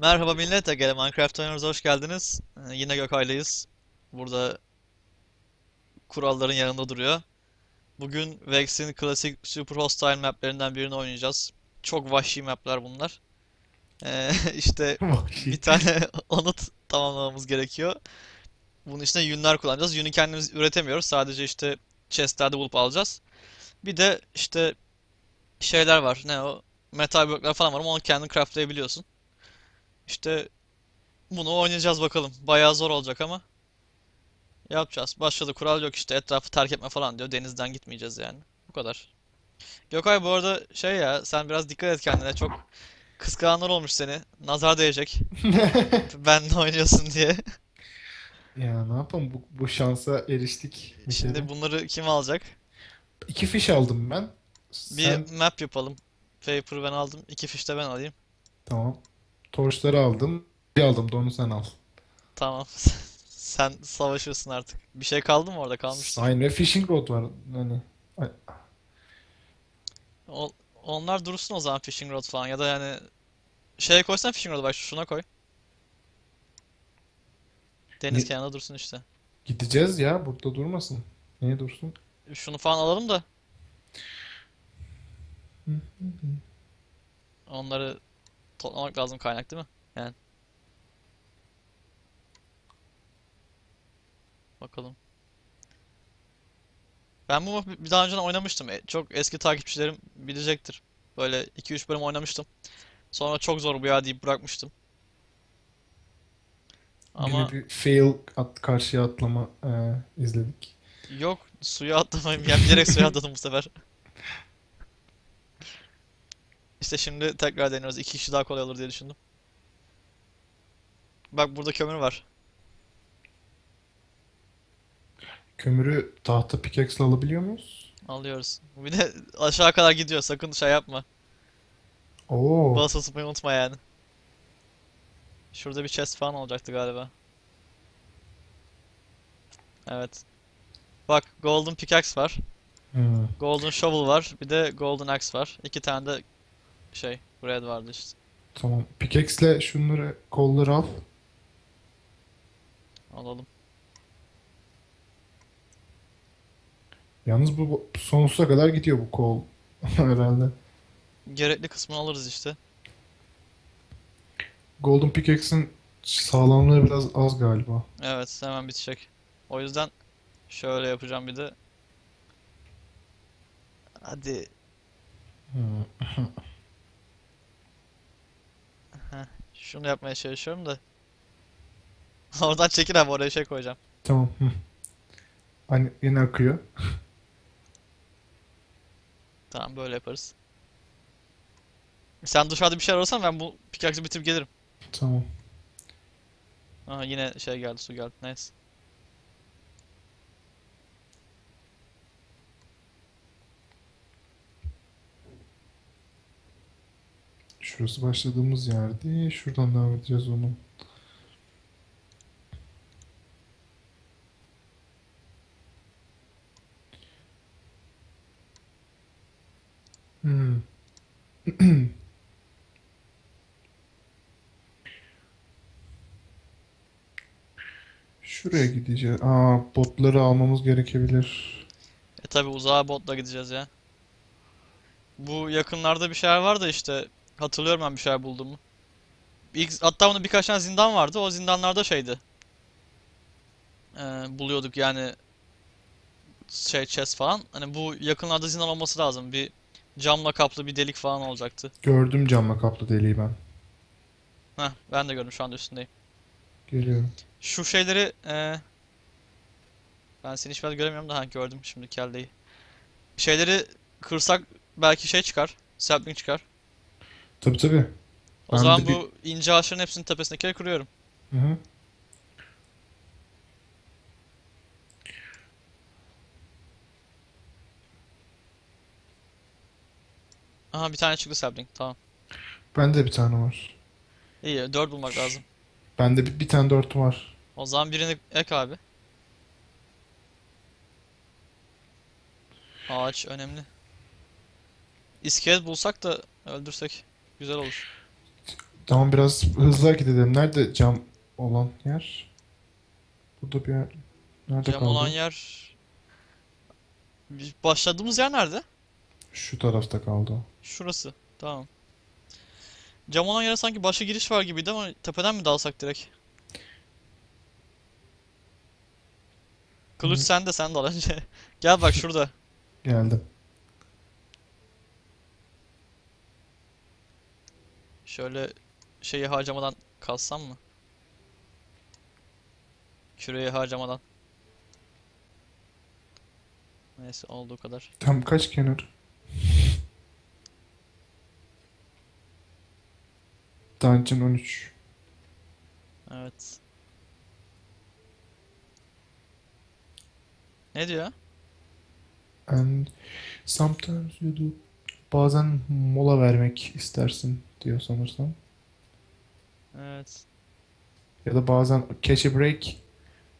Merhaba millet, Ege Minecraft oynuyoruz, hoş geldiniz. Ee, yine Gökay'layız. Burada kuralların yanında duruyor. Bugün Vex'in klasik Super Hostile maplerinden birini oynayacağız. Çok vahşi mapler bunlar. Ee, işte bir tane anıt tamamlamamız gerekiyor. Bunun için de yünler kullanacağız. Yünü kendimiz üretemiyoruz. Sadece işte chestlerde bulup alacağız. Bir de işte şeyler var. Ne o? Metal bloklar falan var ama onu kendin craftlayabiliyorsun. İşte bunu oynayacağız bakalım. Bayağı zor olacak ama yapacağız. Başladı kural yok işte etrafı terk etme falan diyor. Denizden gitmeyeceğiz yani. Bu kadar. Gökay bu arada şey ya sen biraz dikkat et kendine. Çok kıskananlar olmuş seni. Nazar değecek. Benle oynuyorsun diye. Ya ne yapalım bu, bu şansa eriştik bir Şimdi kere. bunları kim alacak? İki fiş aldım ben. Bir Sen map yapalım. Paper ben aldım. İki fiş de ben alayım. tamam. Torçları aldım. Bir aldım da onu sen al. Tamam. Sen savaşırsın artık. Bir şey kaldı mı orada? Kalmıştır. Sign ve fishing rod var. Ay- O- onlar dursun o zaman fishing rod falan ya da yani şeye koysan fishing rod'u bak şuna koy. Deniz Ne- kenarında dursun işte. gideceğiz ya burada durmasın. Niye dursun? Şunu falan alalım da onları toplamak lazım kaynak değil mi? Yani bakalım. Ben bu mapı bir daha önce oynamıştım. E, Çok eski takipçilerim bilecektir. Böyle 2-3 bölüm oynamıştım. Sonra çok zor bu ya deyip bırakmıştım. Ama Yine bir fail at karşıya atlama e, izledik. Yok suya atlamayayım. Yani bilerek suya atladım bu sefer. İşte şimdi tekrar deniyoruz. İki kişi daha kolay olur diye düşündüm. Bak burada kömür var. Kömürü tahta pickaxe alabiliyor muyuz? Alıyoruz. Bir de aşağı kadar gidiyor. Sakın şey yapma. Oo. Basılı tutmayı unutma yani. Şurada bir chest falan olacaktı galiba. Evet. Bak golden pickaxe var. Hmm. Golden shovel var. Bir de golden axe var. İki tane de şey red vardı işte. Tamam. Pickaxe'le şunları kolları al. Alalım. Yalnız bu, bu sonsuza kadar gidiyor bu kol herhalde. Gerekli kısmını alırız işte. Golden Pickaxe'in sağlamlığı biraz az galiba. Evet, hemen bitecek. O yüzden şöyle yapacağım bir de. Hadi. Hmm. Heh, şunu yapmaya çalışıyorum da. Oradan çekil abi oraya şey koyacağım. Tamam. Hı. Hani yine akıyor. Tamam böyle yaparız. Sen dışarıda bir şeyler ararsan ben bu pickaxe'ı bitirip gelirim. Tamam. Aha yine şey geldi su geldi. Nice. Şurası başladığımız yerdi. Şuradan devam edeceğiz onun. Hmm. Şuraya gideceğiz. Aa, botları almamız gerekebilir. E tabi uzağa botla gideceğiz ya. Bu yakınlarda bir şeyler var da işte hatırlıyorum ben bir şeyler bulduğumu. İlk, hatta bunun birkaç tane zindan vardı. O zindanlarda şeydi. Ee, buluyorduk yani şey chest falan. Hani bu yakınlarda zindan olması lazım. Bir camla kaplı bir delik falan olacaktı. Gördüm camla kaplı deliği ben. Heh, ben de gördüm şu anda üstündeyim. Geliyorum. Şu şeyleri ee, ben seni hiç biraz göremiyorum da ha gördüm şimdi kelleyi. Şeyleri kırsak belki şey çıkar. Sapling çıkar. Tabii tabii. O Ben zaman de bir- bu ince ağaçların hepsinin tepesindekileri kırıyorum. Hı hı. Aha bir tane çıktı sapling. Tamam. Bende bir tane var. İyi, dört bulmak lazım. Bende bir, bir tane dört var. O zaman birini ek abi. Ağaç önemli. İskelet bulsak da öldürsek güzel olur. Tamam biraz hızlı hareket edelim. Nerede cam olan yer? Burada bir yer. Nerede Cam kaldı? olan yer... Biz başladığımız yer nerede? Şu tarafta kaldı o. Şurası. Tamam. Cam olan yere sanki başka giriş var gibiydi ama tepeden mi dalsak direkt? Kılıç Hı. sen de sen dal önce. Gel bak şurada. Geldim. Şöyle şeyi harcamadan kalsam mı? Küreyi harcamadan. Neyse olduğu kadar. Tam kaç kenar? Dungeon 13. Evet. Ne diyor? And sometimes you do. Bazen mola vermek istersin diyor sanırsam. Evet. Ya da bazen catch a break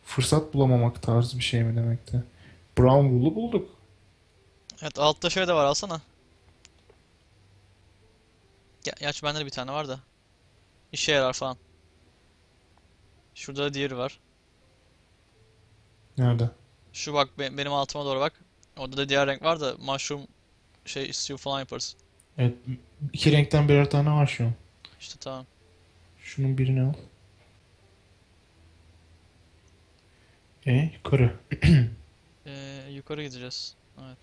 fırsat bulamamak tarzı bir şey mi demekti? Brown wool'u bulduk. Evet altta şey de var alsana. Ya, gerçi bende de bir tane var da. İşe yarar falan. Şurada da diğeri var. Nerede? Şu bak be- benim altıma doğru bak. Orada da diğer renk var da mushroom şey stew falan yaparız. Evet. İki renkten birer tane var şu an. İşte tamam. Şunun birini al. E yukarı. Ee, yukarı gideceğiz. Evet.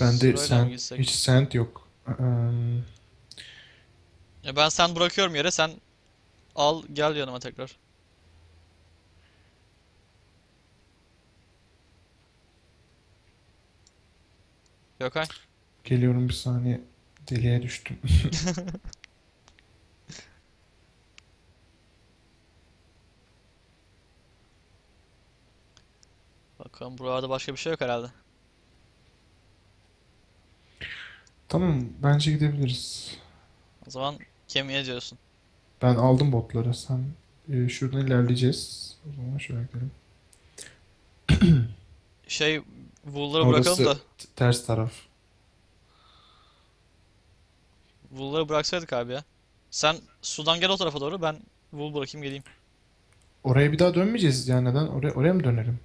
Mı sand, gitsek? hiç sand yok. Eee, Ya ben sen bırakıyorum yere sen al gel yanıma tekrar. Gökay. Geliyorum bir saniye. Deliğe düştüm. Bakalım buralarda başka bir şey yok herhalde. Tamam bence gidebiliriz. O zaman kemiğe diyorsun. Ben aldım botları. Sen e, şuradan ilerleyeceğiz. O zaman şöyle gidelim. Şey wool'ları bırakalım da ters taraf. Wool'ları bıraksaydık abi ya. Sen sudan gel o tarafa doğru ben wool bırakayım geleyim. Oraya bir daha dönmeyeceğiz yani neden? Oraya, oraya mı dönelim?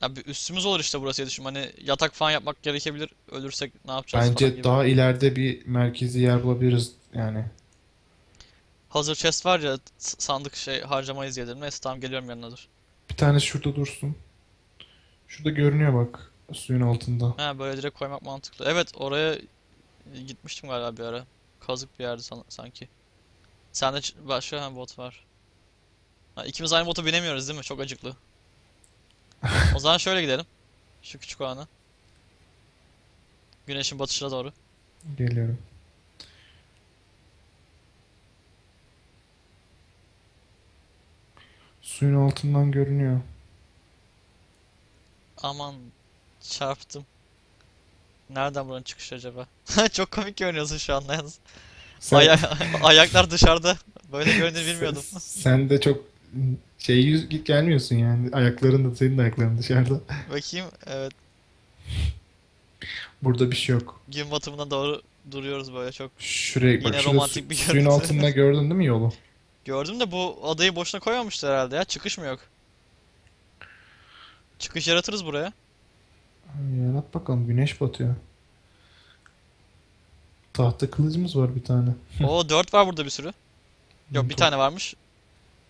Ya bir üstümüz olur işte burası diye düşün. Hani yatak falan yapmak gerekebilir. Ölürsek ne yapacağız falan Bence gibi. daha ileride bir merkezi yer bulabiliriz yani. Hazır chest var ya s- sandık şey harcamayız diye dedim. Neyse tamam geliyorum yanına dur. Bir tane şurada dursun. Şurada görünüyor bak suyun altında. Ha böyle direkt koymak mantıklı. Evet oraya gitmiştim galiba bir ara. Kazık bir yerdi san- sanki. Sende başka ha, bot var. Ha, ikimiz aynı bota binemiyoruz değil mi? Çok acıklı. O zaman şöyle gidelim. Şu küçük olanı. Güneşin batışına doğru. Geliyorum. Suyun altından görünüyor. Aman çarptım. Nereden buranın çıkışı acaba? Çok komik görünüyorsun şu anda yalnız. Sen, Aya- ayaklar dışarıda. Böyle göründüğünü bilmiyordum. sen de çok şey yüz git gelmiyorsun yani. Ayakların da senin de ayakların dışarıda. Bakayım. Evet. Burada bir şey yok. Gün batımına doğru duruyoruz böyle çok. Şuraya bak Yine şurada romantik su- bir suyun görüntü. altında gördün değil mi yolu? Gördüm de bu adayı boşuna koymamışlar herhalde ya. Çıkış mı yok? Çıkış yaratırız buraya. Yarat bakalım güneş batıyor. Tahta kılıcımız var bir tane. Oo 4 var burada bir sürü. Yok bir tane varmış.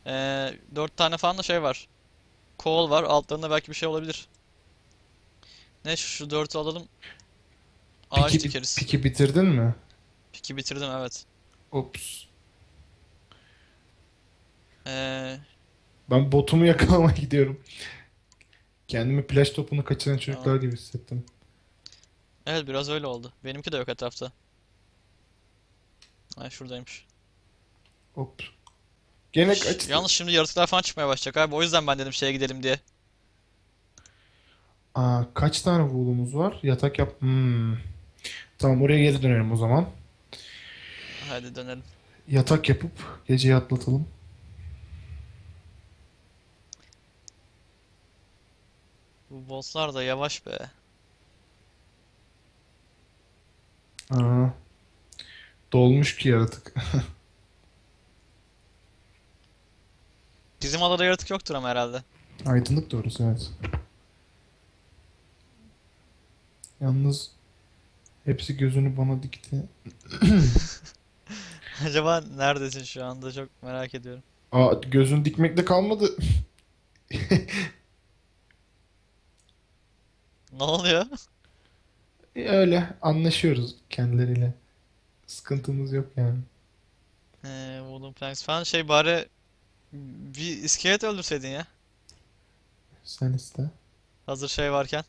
Ee, 4 tane falan da şey var. Kol var. Altlarında belki bir şey olabilir. Ne şu, şu 4'ü alalım. Ağaç Piki, dikeriz. piki bitirdin mi? Piki bitirdim evet. Ops. Ee, Ben botumu yakalamaya gidiyorum. Kendimi plaj topunu kaçıran çocuklar gibi hissettim. evet biraz öyle oldu. Benimki de yok etrafta. Ay şuradaymış. Hop. Gene Şş, kaçtı. Yalnız şimdi yaratıklar falan çıkmaya başlayacak abi. O yüzden ben dedim şeye gidelim diye. Aa, kaç tane wool'umuz var? Yatak yap. Hmm. Tamam oraya geri dönelim o zaman. Hadi dönelim. Yatak yapıp geceyi atlatalım. Bu bosslar da yavaş be. Aa. Dolmuş ki yaratık. Bizim adada yaratık yoktur ama herhalde. Aydınlık doğrusu evet. Yalnız hepsi gözünü bana dikti. Acaba neredesin şu anda? Çok merak ediyorum. Aa gözün dikmekle kalmadı. Ne oluyor? E, Öyle anlaşıyoruz kendileriyle. Sıkıntımız yok yani. Ee, Wooden Planks falan şey bari bir iskelet öldürseydin ya. Sen iste. Hazır şey varken.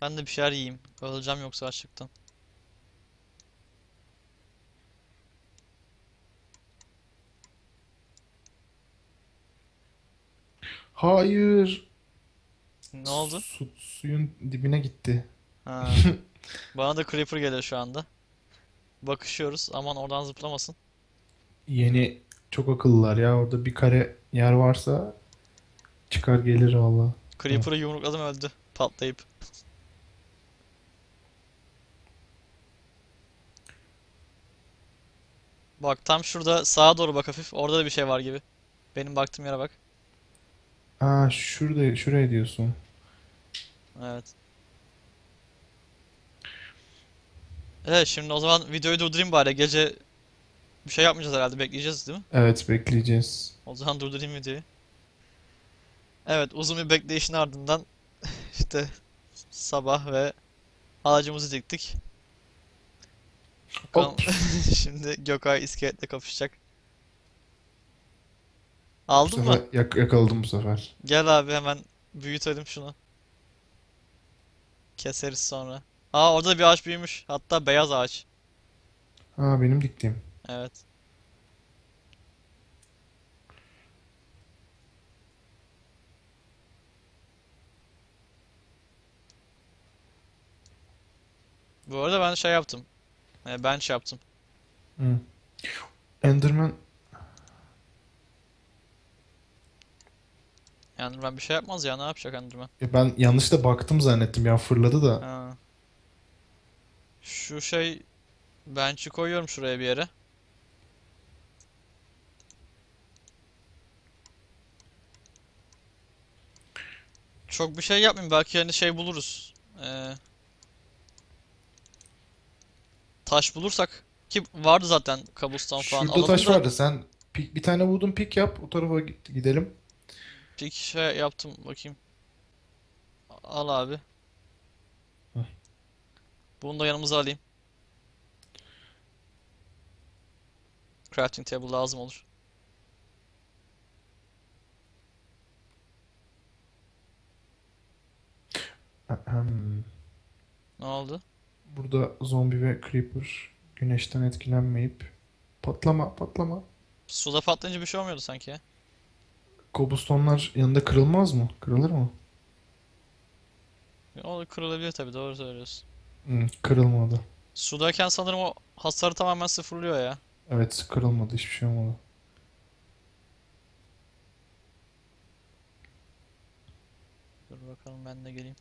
Ben de bir şeyler yiyeyim. Öleceğim yoksa açlıktan. Hayır. Ne oldu? Su- suyun dibine gitti. Ha. Bana da Creeper geliyor şu anda. Bakışıyoruz. Aman oradan zıplamasın. Yeni çok akıllılar ya. Orada bir kare yer varsa çıkar gelir valla. Creeper'ı yumrukladım öldü. Patlayıp. Bak tam şurada sağa doğru bak hafif. Orada da bir şey var gibi. Benim baktığım yere bak. Aa şurada şuraya diyorsun. Evet. Evet şimdi o zaman videoyu durdurayım bari. Gece bir şey yapmayacağız herhalde. Bekleyeceğiz değil mi? Evet bekleyeceğiz. O zaman durdurayım videoyu. Evet uzun bir bekleyişin ardından işte sabah ve ağacımızı diktik. Bakalım Hop. şimdi Gökay iskeletle kapışacak. Bu Aldın mı? yak- yakaladım bu sefer. Gel abi hemen büyütelim şunu. Keseriz sonra. Aa orada bir ağaç büyümüş. Hatta beyaz ağaç. Ha benim diktiğim. Evet. Bu arada ben şey yaptım. E, bench yaptım. Hı. Enderman Yani ben bir şey yapmaz ya ne yapacak Enderman? ya ben yanlışla baktım zannettim ya fırladı da. Ha. Şu şey bench'i koyuyorum şuraya bir yere. Çok bir şey yapmayayım belki hani şey buluruz. Ee, taş bulursak ki vardı zaten cobblestone falan Şurada alalım taş da vardı. Sen pik- bir tane wooden pick yap. O tarafa gidelim. İki şey yaptım bakayım. Al abi. Heh. Bunu da yanımıza alayım. Crafting table lazım olur. Ahem. Ne oldu? Burada zombi ve creeper güneşten etkilenmeyip patlama patlama. Suda patlayınca bir şey olmuyordu sanki ya. Cobblestone'lar yanında kırılmaz mı? Kırılır mı? O da kırılabilir tabii doğru söylüyorsun. Hı, kırılmadı. Sudayken sanırım o hasarı tamamen sıfırlıyor ya. Evet kırılmadı. Hiçbir şey olmadı. Dur bakalım ben de geleyim.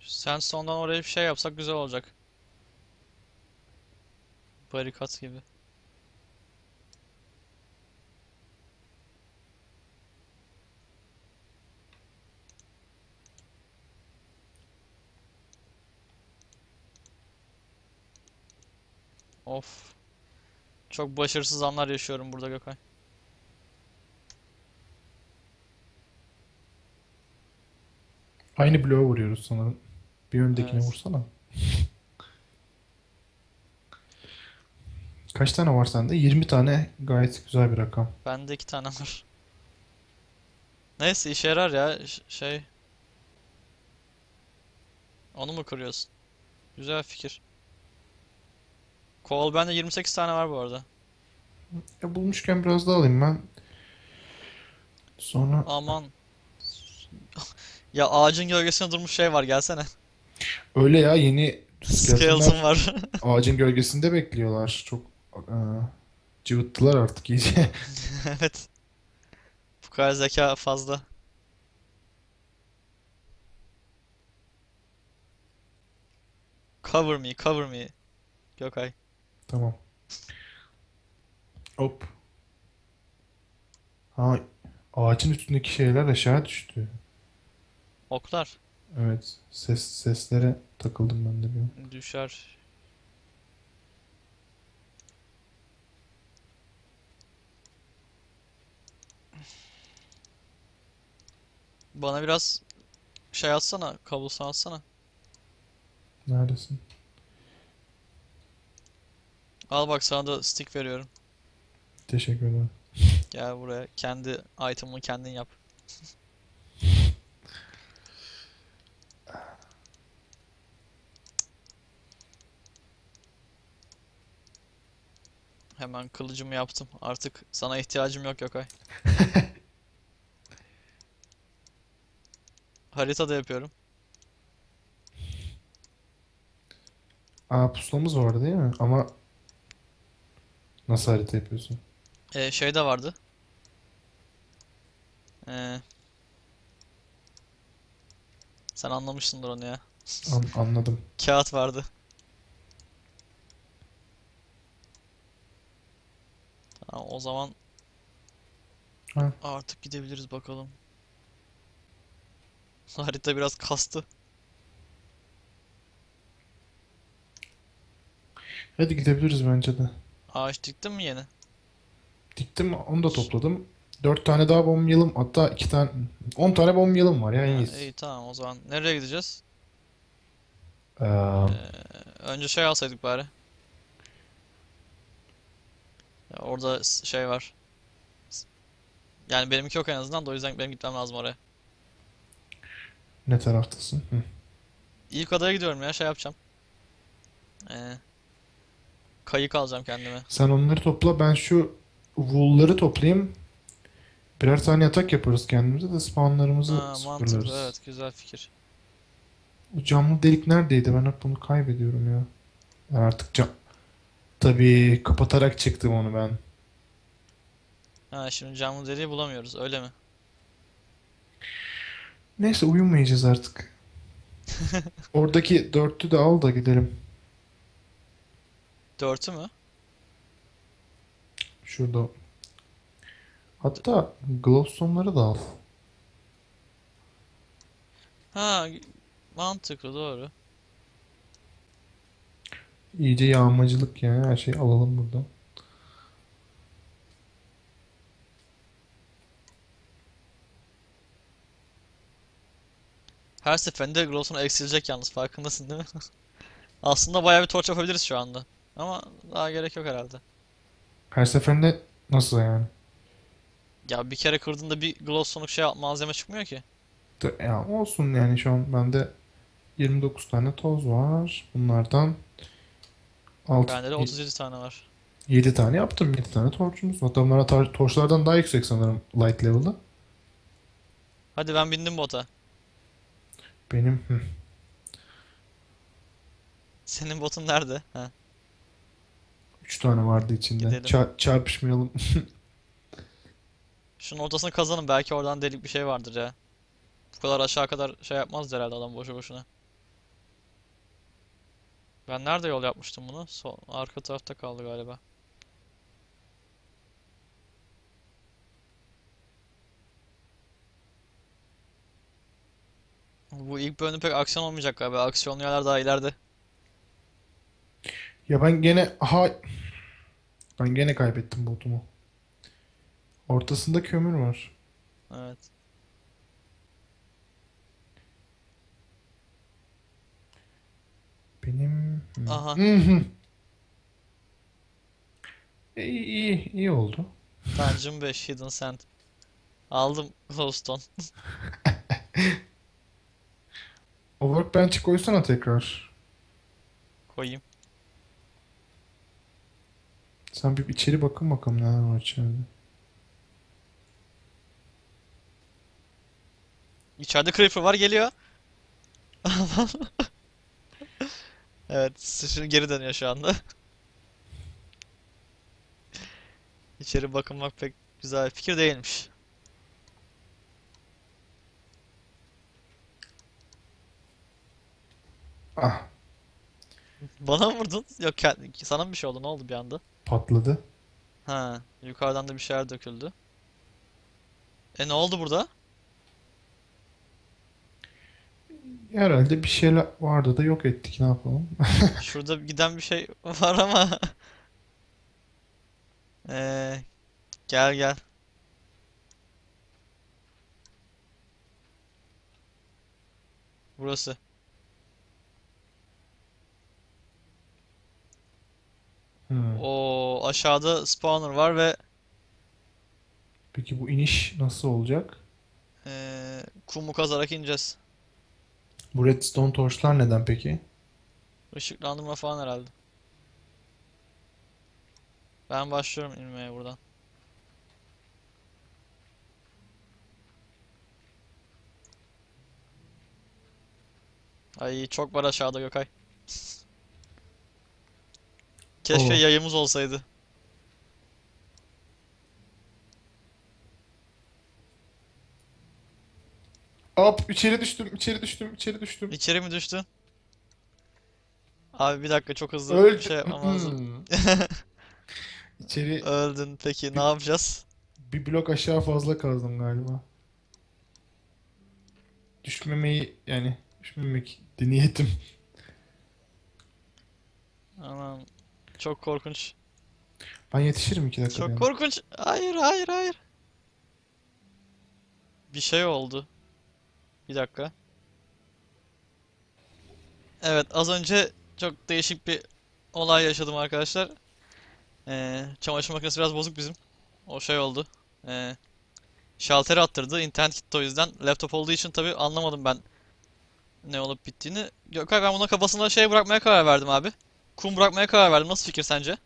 Sandstone'dan oraya bir şey yapsak güzel olacak. Barikat gibi. Of. Çok başarısız anlar yaşıyorum burada Gökay. Aynı bloğa vuruyoruz sanırım. Bir öndekine Evet. vursana. Kaç tane var sende? 20 tane gayet güzel bir rakam. Bende iki tane var. Neyse işe yarar ya Ş- şey. Onu mu kırıyorsun? Güzel fikir. Kol bende 28 tane var bu arada. Ya bulmuşken biraz daha alayım ben. Sonra Aman. Ya ağacın gölgesinde durmuş şey var gelsene. öyle ya yeni skeletonlar Skeleton var. ağacın gölgesinde bekliyorlar. Çok cıvıttılar artık iyice. evet. Bu kadar zeka fazla. Cover me, cover me. Gökay. Tamam. Hop. Ha, ağacın üstündeki şeyler aşağı düştü. Oklar. Evet, ses seslere takıldım ben de bir. Düşer. Bana biraz şey atsana, kablosu atsana. Neredesin? Al bak sana da stick veriyorum. Teşekkür ederim. Gel buraya. Kendi item'ını kendin yap. Hemen kılıcımı yaptım. Artık sana ihtiyacım yok Gökay. Harita da yapıyorum. Aa pusulamız vardı değil mi? Ama nasıl harita yapıyorsun? Ee, şey de vardı. Ee, sen anlamışsındır onu ya. An- anladım. Kağıt vardı. Tamam, o zaman Ha. artık gidebiliriz bakalım. Harita biraz kastı. Hadi gidebiliriz bence de. Ağaç diktin mi yeni? Diktim, onu da topladım. Dört tane daha bombayalım. Hatta iki tane, on tane bombayalım var ya en iyisi. iyi tamam o zaman. Nereye gideceğiz? Ee, Önce şey alsaydık bari. Ya orada şey var. Yani benimki yok en azından da o yüzden benim gitmem lazım oraya. Ne taraftasın? Hı. İlk adaya gidiyorum ya şey yapacağım. Ee, kayık alacağım kendime. Sen onları topla. Ben şu wool'ları toplayayım. Birer tane yatak yaparız kendimize de spawnlarımızı Ha, mantıklı sıfırlarız. evet güzel fikir. Bu camlı delik neredeydi? Ben hep bunu kaybediyorum ya. Ben artık cam... Tabii kapatarak çıktım onu ben. Ha şimdi camlı deliği bulamıyoruz öyle mi? Neyse uyumayacağız artık. Oradaki dörtlü de al da gidelim. Dörtü mü? Şurada. Hatta glowstone'ları da al. Ha mantıklı doğru. İyice yağmacılık ya. Her şeyi alalım buradan. Her seferinde glowstone eksilecek yalnız farkındasın değil mi? Aslında bayağı bir torç yapabiliriz şu anda. Ama daha gerek yok herhalde. Her seferinde nasıl yani? Ya bir kere kırdığında bir glowstone'luk şey malzeme çıkmıyor ki. De- Ya olsun yani şu an bende 29 tane toz var. Bunlardan 6, Bende de 37 tane var. 7 tane yaptım. 7 tane torçumuz. Hatta bunlar tar- torçlardan daha yüksek sanırım light level'ı. Hadi ben bindim bota. Benim hı, Senin botun nerede? Ha. 3 tane vardı içinde. Gidelim. Ça- çarpışmayalım. Şunun ortasını kazanın belki oradan delik bir şey vardır ya. Bu kadar aşağı kadar şey yapmaz herhalde adam boşu boşuna. Ben nerede yol yapmıştım bunu? Sol, arka tarafta kaldı galiba. Bu ilk bölümde pek aksiyon olmayacak galiba. Aksiyonlu yerler daha ileride. Ya ben gene ha ben gene kaybettim botumu. Ortasında kömür var. Evet. Benim. Aha. İyi, iyi, iyi oldu. Dungeon 5 Hidden Sand. Aldım Glowstone. O workbench'i koysana tekrar. Koyayım. Sen bir içeri bakın bakalım neler var içeride. İçeride Creeper var geliyor. Evet, sıçrı geri dönüyor şu anda. İçeri bakınmak pek güzel bir fikir değilmiş. Ah. Bana mı vurdun? Yok kend- sana mı bir şey oldu? Ne oldu bir anda? Patladı. Ha, yukarıdan da bir şeyler döküldü. E ne oldu burada? Herhalde bir şeyler vardı da yok ettik ne yapalım. Şurada giden bir şey var ama. Ee, gel gel. Burası. Hmm. O aşağıda spawner var ve Peki bu iniş nasıl olacak? ee, kumu kazarak ineceğiz. Bu redstone torchlar neden peki? Işıklandırma falan herhalde. Ben başlıyorum inmeye buradan. Ay çok var aşağıda Gökay. Keşke Oo. yayımız olsaydı. Hop içeri düştüm, içeri düştüm, içeri düştüm. İçeri mi düştün? Abi bir dakika çok hızlı Öldüm. şey yapmam lazım. İçeri Öldün peki ne yapacağız? bir blok aşağı fazla kazdım galiba. Düşmemeyi yani düşmemek de niyetim. Anam çok korkunç. Ben yetişirim iki dakika. Çok korkunç. Hayır, hayır, hayır. Bir şey oldu. Bir dakika. Evet, az önce çok değişik bir olay yaşadım arkadaşlar. Ee, çamaşır makinesi biraz bozuk bizim. O şey oldu. Ee, şalteri attırdı. İnternet gitti o yüzden. Laptop olduğu için tabii anlamadım ben ne olup bittiğini. Gökay ben buna kafasında şey bırakmaya karar verdim abi. Kum bırakmaya karar verdim. Nasıl fikir sence?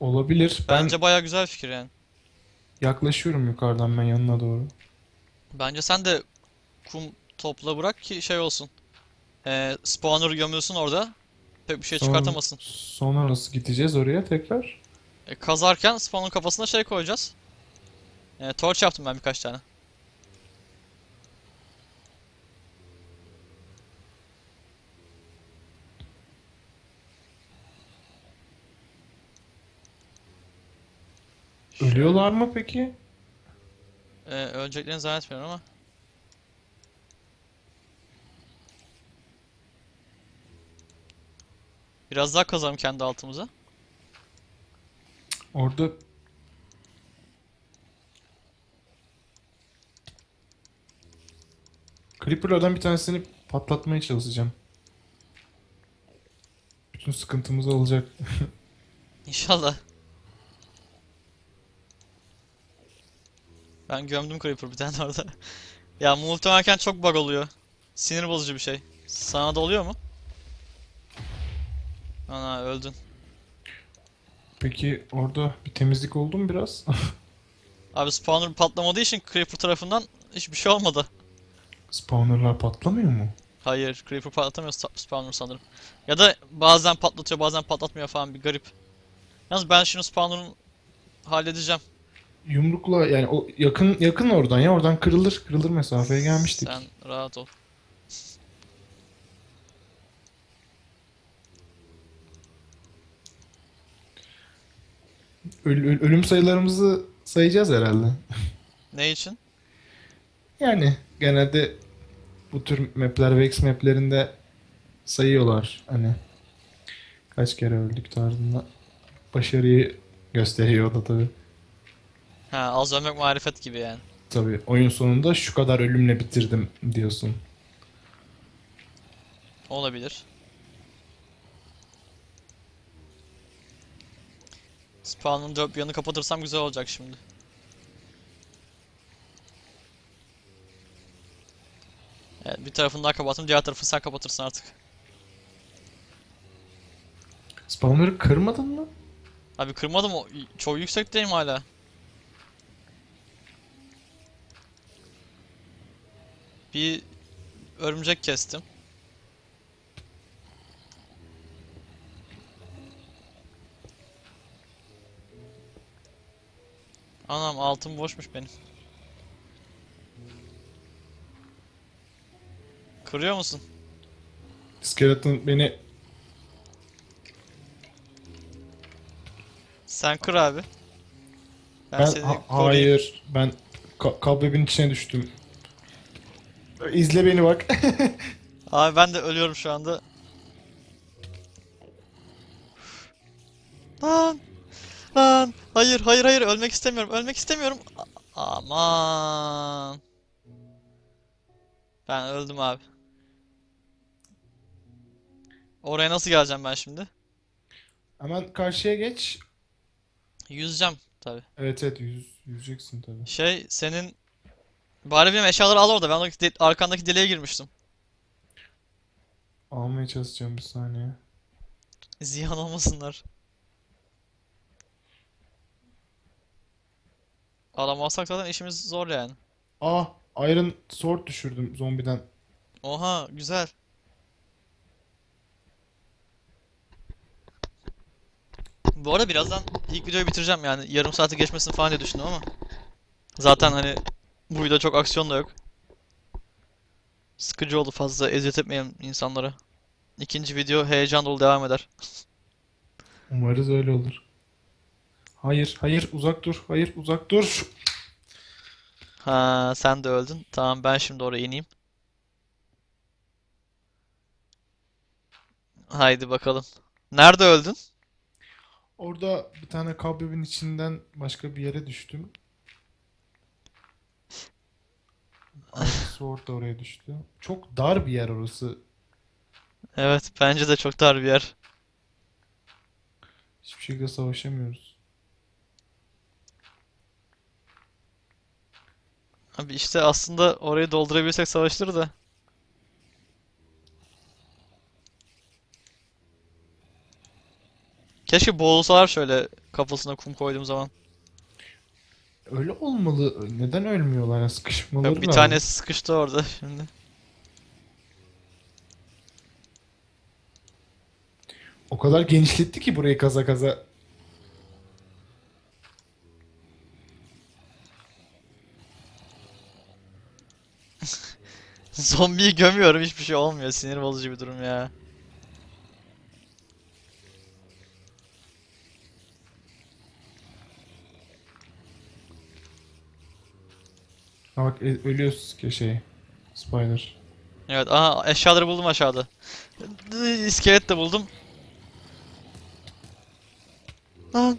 Olabilir. Ben Bence bayağı güzel fikir yani. yaklaşıyorum yukarıdan ben yanına doğru. Bence sen de kum topla bırak ki şey olsun. Ee, spawner gömülsün orada. Pek bir şey Sonra- çıkartamasın. Sonra nasıl gideceğiz oraya tekrar? E, kazarken spawn'un kafasına şey koyacağız. E, torch yaptım ben birkaç tane. Ölüyorlar mı peki? E, öleceklerini zannetmiyorum ama. Biraz daha kazalım kendi altımıza. Orada Creeper'lardan bir tanesini patlatmaya çalışacağım. Bütün sıkıntımız olacak. İnşallah. Ben gömdüm Creeper bir tane orada. Ya muhtemelen çok bug oluyor. Sinir bozucu bir şey. Sana da oluyor mu? Ana öldün. Peki orada bir temizlik oldu mu biraz? Abi spawner patlamadığı için Creeper tarafından hiçbir şey olmadı. Spawnerlar patlamıyor mu? Hayır, Creeper patlatamıyor spawner sanırım. Ya da bazen patlatıyor, bazen patlatmıyor falan bir garip. Yalnız ben şunu spawner'ın halledeceğim. Yumrukla yani o yakın yakın oradan ya oradan kırılır kırılır mesafeye gelmiştik. Sen rahat ol. Öl- öl- ölüm sayılarımızı sayacağız herhalde. Ne için? Yani genelde bu tür mapler Vex maplerinde sayıyorlar hani kaç kere öldük tarzında. Başarıyı gösteriyor o da tabii. Ha, az ölmek marifet gibi yani. Tabii oyun sonunda şu kadar ölümle bitirdim diyorsun. Olabilir. Spawn'ın dört yanını kapatırsam güzel olacak şimdi. Evet, bir tarafını daha kapattım, diğer tarafını sen kapatırsın artık. Spawner'ı kırmadın mı? Abi kırmadım, o çok yüksekteyim hala. Bir örümcek kestim. Anam altım boşmuş benim. Kırıyor musun? Skeleton beni Sen kır abi. Ben, Ben seni ha- koruyayım. hayır ben ka- kablobin içine düştüm. İzle beni bak. Abi ben de ölüyorum şu anda. Lan! Lan! Hayır, hayır, hayır. Ölmek istemiyorum. Ölmek istemiyorum. A- Aman. Ben öldüm abi. Oraya nasıl geleceğim ben şimdi? Hemen karşıya geç. Yüzeceğim tabii. Evet evet yüz, yüzeceksin tabii. Şey, senin... Bari benim eşyaları al orada. Ben oradaki de- arkandaki deliğe girmiştim. Almaya çalışacağım bir saniye. Ziyan olmasınlar. Alamazsak zaten işimiz zor yani. Ah Iron Sword düşürdüm zombiden. Oha güzel. Bu arada birazdan ilk videoyu bitireceğim yani yarım saati geçmesin falan diye düşündüm ama zaten hani bu video çok aksiyon da yok. Sıkıcı oldu fazla eziyet etmeyelim insanlara. İkinci video heyecan dolu devam eder. Umarız öyle olur. Hayır hayır uzak dur. Hayır uzak dur. Ha sen de öldün. Tamam ben şimdi oraya ineyim. Haydi bakalım. Nerede öldün? Orada bir tane kablobin içinden başka bir yere düştüm. Iron Sword da oraya düştü. Çok dar bir yer orası. Evet bence de çok dar bir yer. Hiçbir şekilde savaşamıyoruz. Abi işte aslında orayı doldurabilsek savaşları da. Keşke boğulsalar şöyle kafasına kum koyduğum zaman. Öyle olmalı. Neden ölmüyorlar ya? Sıkışmaları bir lazım. tanesi sıkıştı orada şimdi. O kadar genişletti ki burayı kaza kaza. Zombiyi gömüyorum hiçbir şey olmuyor. Sinir bozucu bir durum ya. Ha bak e- ölüyoruz ki şey. Spider. Evet aha eşyaları buldum aşağıda. İskelet de buldum. Lan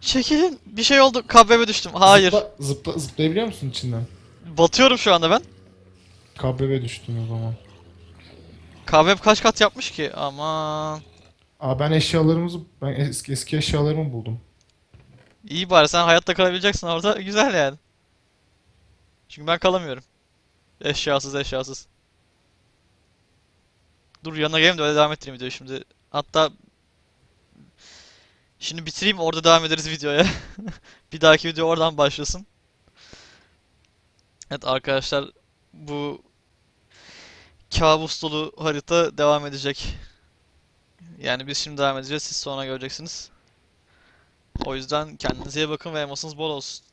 çekilin bir şey oldu kabrebe düştüm. Hayır. Zıpla, zıpla, zıplayabiliyor musun içinden? Batıyorum şu anda ben. Kabrebe düştün o zaman. Kabreb kaç kat yapmış ki? Aman. Aa ben eşyalarımızı ben eski eski eşyalarımı buldum. İyi bari sen hayatta kalabileceksin orada. Güzel yani. Çünkü ben kalamıyorum. Eşyasız eşyasız. Dur yanına geleyim de öyle devam ettireyim videoyu şimdi. Hatta Şimdi bitireyim orada devam ederiz videoya. Bir dahaki video oradan başlasın. Evet arkadaşlar bu kabus dolu harita devam edecek. Yani biz şimdi devam edeceğiz siz sonra göreceksiniz. O yüzden kendinize iyi bakın ve emosunuz bol olsun.